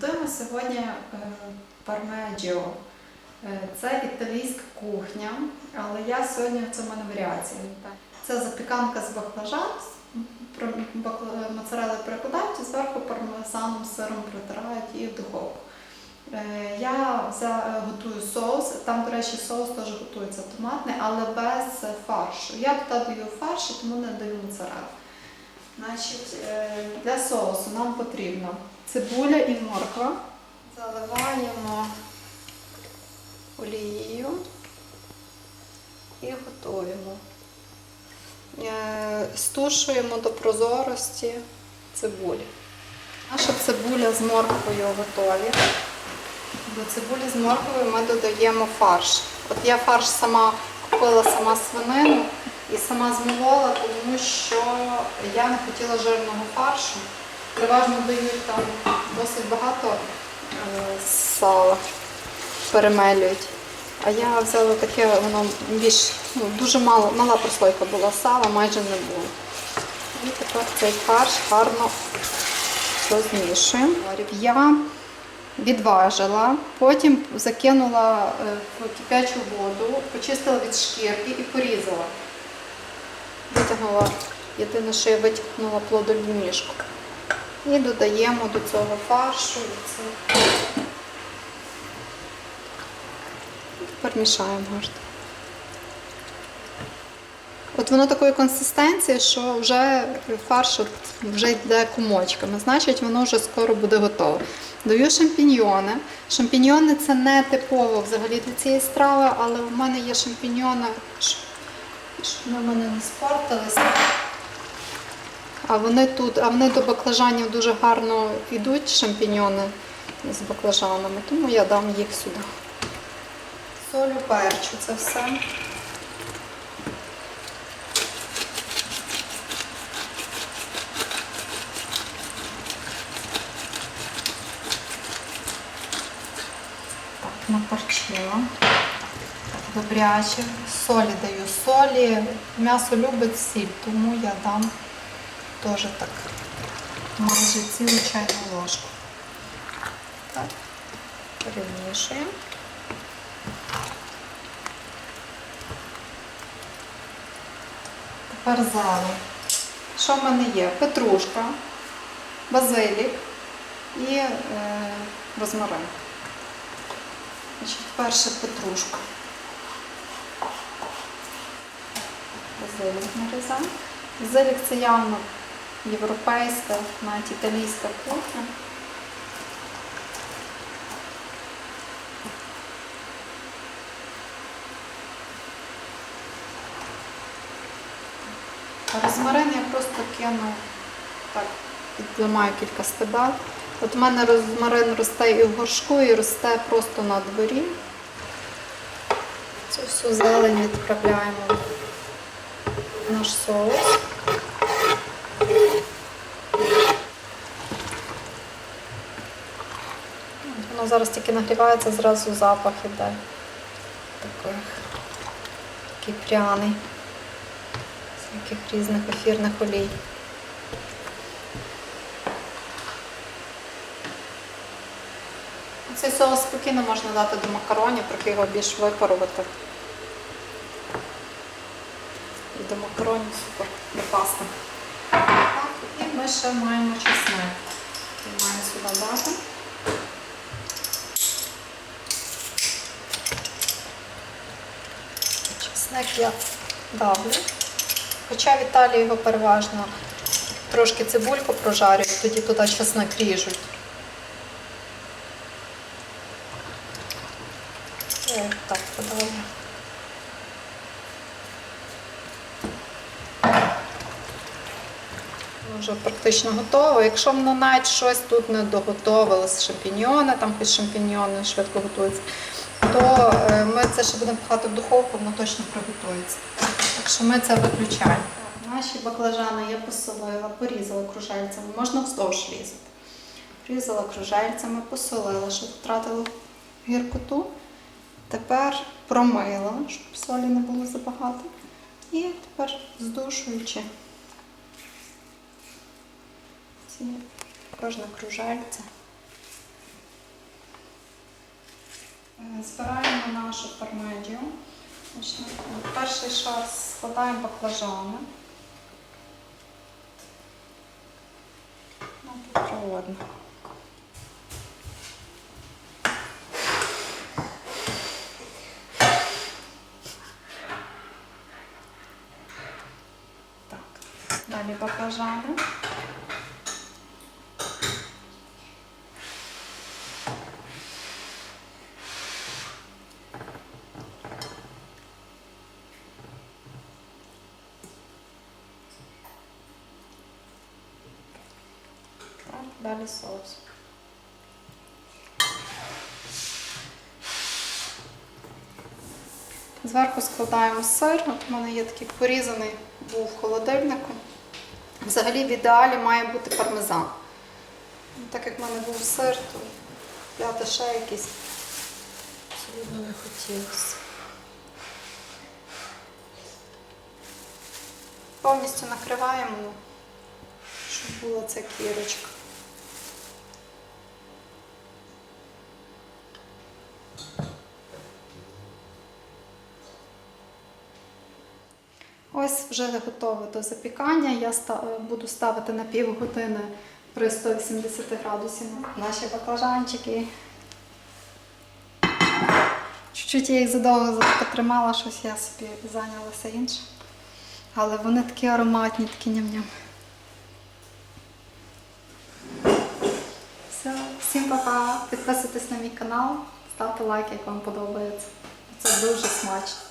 Готуємо сьогодні е, пармеджіо. Е, Це італійська кухня, але я сьогодні в мене варіації. Це запіканка з баклажан, пр- перекладають зверху пармезаном сиром притирають і в духовку. Е, Я готую соус. Там, до речі, соус теж готується томатний, але без фаршу. Я туди даю фарш, тому не даю моцарелу. Значить, е, для соусу нам потрібно цибуля і морква. Заливаємо олією і готуємо. Е, Стушуємо до прозорості цибулі. Наша цибуля з морквою готові. До цибулі з морквою ми додаємо фарш. От я фарш сама купила сама свинину і сама змолола, тому що я не хотіла жирного фаршу. Переважно дають там досить багато е, сала, перемелюють. А я взяла таке, воно більш ну, дуже мало, мала прослойка була сала, майже не було. І тепер цей фарш гарно розмішуємо. Я відважила, потім закинула е, в кипячу воду, почистила від шкірки і порізала. Витягнула, єдине, що я витягнула плодову мішку. І додаємо до цього фаршу. І. Тепер мішаємо. От воно такої консистенції, що вже фарш вже йде комочками, значить воно вже скоро буде готове. Даю шампіньйони. Шампіньйони це не типово взагалі для цієї страви, але в мене є шампіньйони, щоб вони в мене не спортилися. А вони тут, а вони до баклажанів дуже гарно йдуть, шампіньйони з баклажанами, тому я дам їх сюди. Солю, перчу, це все. Так, наперчила. Так, добряче. Солі даю солі. М'ясо любить сіль, тому я дам теж так майже цілу чайну ложку. Так, перемішуємо. Тепер зелень. Що в мене є? Петрушка, базилік і е, розмарин. Значить, перше петрушка. Базилік нарізаємо. Базилік це явно європейська, навіть італійська кухня. Розмарин я просто кину, так, підламаю кілька стебел. От у мене розмарин росте і в горшку, і росте просто на дворі. Цю всю зелень відправляємо в наш соус. Воно зараз тільки нагрівається, зразу запах іде. Такий, такий пряний. З яких різних ефірних олій. Цей соус спокійно можна дати до макаронів, трохи його більш випарувати. І до макаронів супер, до. Так, і ми ще маємо чесник. Маю сюди дати. Чесник я давлю. Хоча в його переважно трошки цибульку прожарюють, тоді туди чесник ріжуть. Я так подавлю. Вже практично готово. Якщо воно навіть щось тут не доготовилось, шампіньйони, там хоч шампіньйони швидко готуються, то е, ми це ще будемо пхати в духовку, воно точно приготується. Так що ми це виключаємо. Наші баклажани я посолила, порізала кружельцями, можна вздовж різати. Різала кружельцями, посолила, щоб втратила гіркоту. Тепер промила, щоб солі не було забагато. І тепер здушуючи ці кожне кружельце. Е, Збираємо нашу пармедію. Перший шар складаємо баклажани. Ну, проводно. Так, далі баклажани. Далі соус. Зверху складаємо сир. От у мене є такий порізаний, був в холодильнику. Взагалі в ідеалі має бути пармезан. Так як в мене був сир, то взяти ще якийсь абсолютно не хотілося. Повністю накриваємо, щоб була ця кірочка. Ось вже готове до запікання. Я е, буду ставити на півгодини при 180 градусів наші баклажанчики. Чуть-чуть я їх задовго потримала, щось я собі зайнялася іншим. Але вони такі ароматні, такі ням-ням. Все, всім па-па. Підписуйтесь на мій канал, ставте лайк, як вам подобається. Це дуже смачно.